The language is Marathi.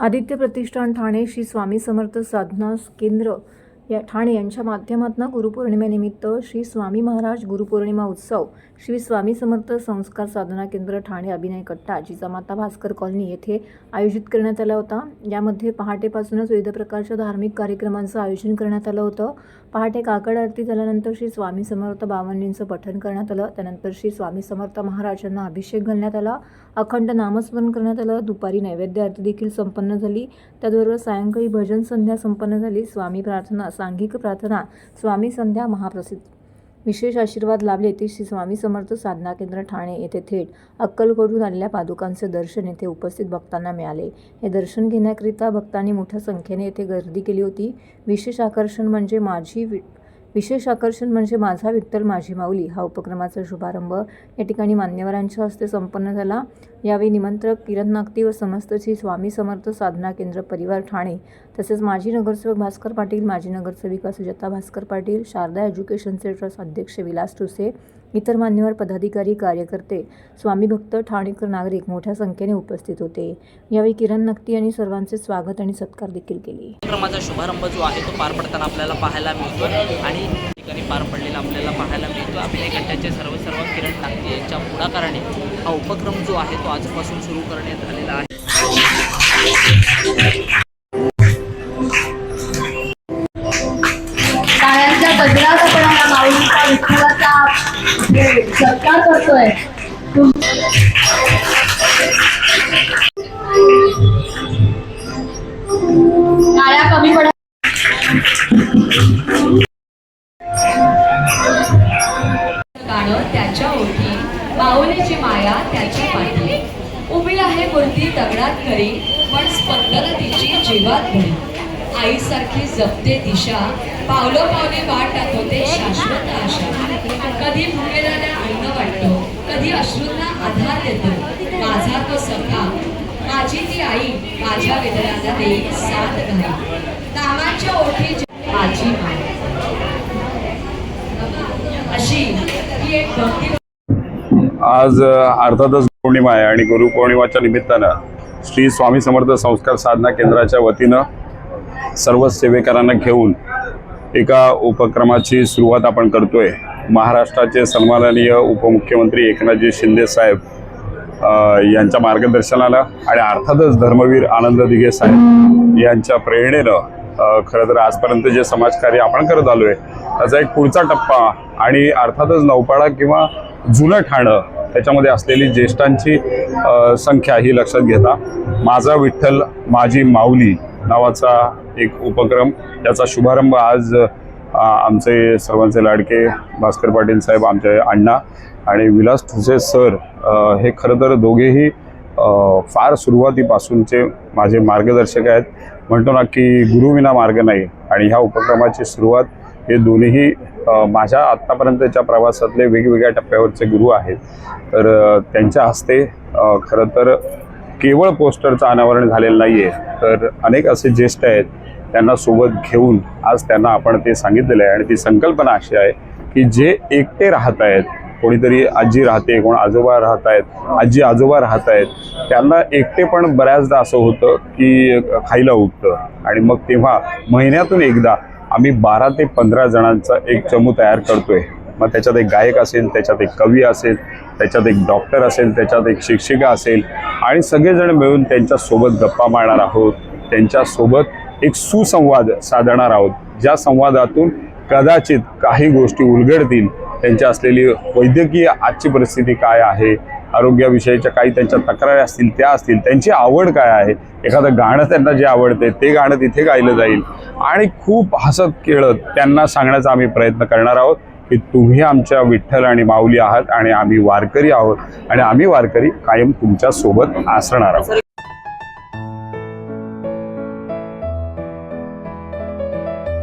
आदित्य प्रतिष्ठान ठाणे श्री स्वामी समर्थ साधना केंद्र या ठाणे यांच्या माध्यमातून गुरुपौर्णिमेनिमित्त श्री स्वामी महाराज गुरुपौर्णिमा उत्सव श्री स्वामी समर्थ संस्कार साधना केंद्र ठाणे अभिनय कट्टा जिजामाता भास्कर कॉलनी येथे आयोजित करण्यात आला होता. यामध्ये पहाटेपासूनच विविध प्रकारच्या धार्मिक कार्यक्रमांचं आयोजन करण्यात आलं होतं. पहाटे काकड आरती झाल्यानंतर श्री स्वामी समर्थ बावन्नींचं पठण करण्यात आलं. त्यानंतर श्री स्वामी समर्थ महाराजांना अभिषेक घालण्यात आला. अखंड नामस्मरण करण्यात आलं. दुपारी नैवेद्य आरती देखील संपन्न झाली. त्याचबरोबर सायंकाळी भजन संध्या संपन्न झाली. स्वामी प्रार्थना सांघिक प्रार्थना स्वामी संध्या महाप्रसिद्ध. विशेष आशीर्वाद लाभले ते श्री स्वामी समर्थ साधना केंद्र ठाणे येथे थेट अक्कलकोटहून आलेल्या पादुकांचे दर्शन येथे उपस्थित भक्तांना मिळाले. हे दर्शन घेण्याकरिता भक्तांनी मोठ्या संख्येने येथे गर्दी केली होती. विशेष आकर्षण म्हणजे माझी वि विशेष आकर्षण म्हणजे माझा विठ्ठल माझी माऊली हा उपक्रमाचा शुभारंभ. या ठिकाणी मान्यवरांच्या हस्ते संपन्न झाला. यावेळी निमंत्रक किरण नागती व समस्तची स्वामी समर्थ साधना केंद्र परिवार ठाणे तसेच माजी नगरसेवक भास्कर पाटील माजी नगरसेविका सुजाता भास्कर पाटील शारदा एज्युकेशनचे ट्रस्ट अध्यक्ष विलास ठुसे इतर मान्यवर पदाधिकारी कार्यकर्ते स्वामी भक्त ठाणेकर नागरिक मोठ्या संख्येने उपस्थित होते. यावेळी किरण नक्ती यांनी सर्वांचे स्वागत आणि सत्कार देखील केले. कार्यक्रमाचा शुभारंभ जो आहे तो पार पडताना आपल्याला पाहायला मिळतो आणि ठिकाणी पार पडलेला आपल्याला पाहायला मिळतो. अभिनय गटाचे सर्व सर्व किरण नागती यांच्या पुढाकाराने हा उपक्रम जो आहे तो आजपासून सुरू करण्यात आलेला आहे. टाळ्यांच्या करतोय. तुम- कमी पडत गाणं त्याच्या ओठी माऊलीची माया त्याची पाठी. उभी आहे मूर्ती दगडात खरी पण स्पंदन तिची जीवात भरी आईसारखी जपते दिशा पावलं पावले वाट दाखवते शाश्वत आशा. कधी भूमेला कधी अश्रूंना आधार देतो? माझा तो सखा. माझी ती आई माझ्या वेदनांना देईल साथ घाई नामाच्या ओठी माझी माय अशी ही एक भक्ती आज अर्थातच पौर्णिमा आहे आणि गुरुपौर्णिमाच्या निमित्तानं श्री स्वामी समर्थ संस्कार साधना केंद्राच्या वतीनं सर्व सेवेकरांना घेऊन एका उपक्रमाची सुरुवात आपण करतोय. महाराष्ट्राचे सन्माननीय उपमुख्यमंत्री एकनाथजी शिंदे साहेब यांच्या मार्गदर्शनाला आणि अर्थातच धर्मवीर आनंद दिघे साहेब यांच्या प्रेरणेनं खरं तर आजपर्यंत जे समाजकार्य आपण करत आलो आहे त्याचा एक पुढचा टप्पा आणि अर्थातच नौपाडा किंवा जुनं ठाणं त्याच्यामध्ये असलेली ज्येष्ठांची संख्या ही लक्षात घेता माझा विठ्ठल माझी माऊली नावाचा एक उपक्रम याचा शुभारंभ आज आमचे सर्वांचे लाडके भास्कर पाटील साहेब आमचे अण्णा आणि विलास ठुसे सर हे खरं तर दोघेही फार सुरुवातीपासूनचे माझे मार्गदर्शक आहेत. म्हणतो ना की गुरुविना मार्ग नाही आणि ह्या उपक्रमाची सुरुवात हे दोन्हीही माझ्या आत्तापर्यंतच्या प्रवासातले वेगवेगळ्या टप्प्यावरचे गुरु आहेत. तर त्यांच्या हस्ते खरं तर केवळ पोस्टरचं अनावरण झालेलं नाही आहे तर अनेक असे ज्येष्ठ आहेत त्यांना सोबत घेऊन आज त्यांना आपण ते सांगितलेलं आहे. आणि ती संकल्पना अशी आहे की जे एकटे राहत आहेत कोणीतरी आजी राहते कोण आजोबा राहत आहेत आजी आजोबा राहत आहेत त्यांना एकटे पण बऱ्याचदा असं होतं की खायला उठतं. आणि मग तेव्हा महिन्यातून एकदा आम्ही बारा ते पंधरा जणांचा एक चमू तयार करतोय. मग त्याच्यात एक गायक असेल त्याच्यात एक कवी असेल त्याच्यात एक डॉक्टर असेल त्याच्यात एक शिक्षिका असेल. आणि सगळेजण मिळून त्यांच्यासोबत गप्पा मारणार आहोत त्यांच्यासोबत एक सुसंवाद साधणार आहोत. ज्या संवादातून कदाचित काही गोष्टी उलगडतील. त्यांच्या असलेली वैद्यकीय आजची परिस्थिती काय आहे? आरोग्याविषयीच्या काही त्यांच्या तक्रारी असतील त्या असतील. त्यांची आवड काय आहे? एखादं गाणं त्यांना जे आवडते ते गाणं तिथे गायलं जाईल. आणि खूप हसत खेळत त्यांना सांगण्याचा आम्ही प्रयत्न करणार आहोत की तुम्ही आमच्या विठ्ठल आणि माऊली आहात आणि आम्ही वारकरी आहोत. आणि आम्ही वारकरी कायम तुमच्यासोबत असणार आहोत.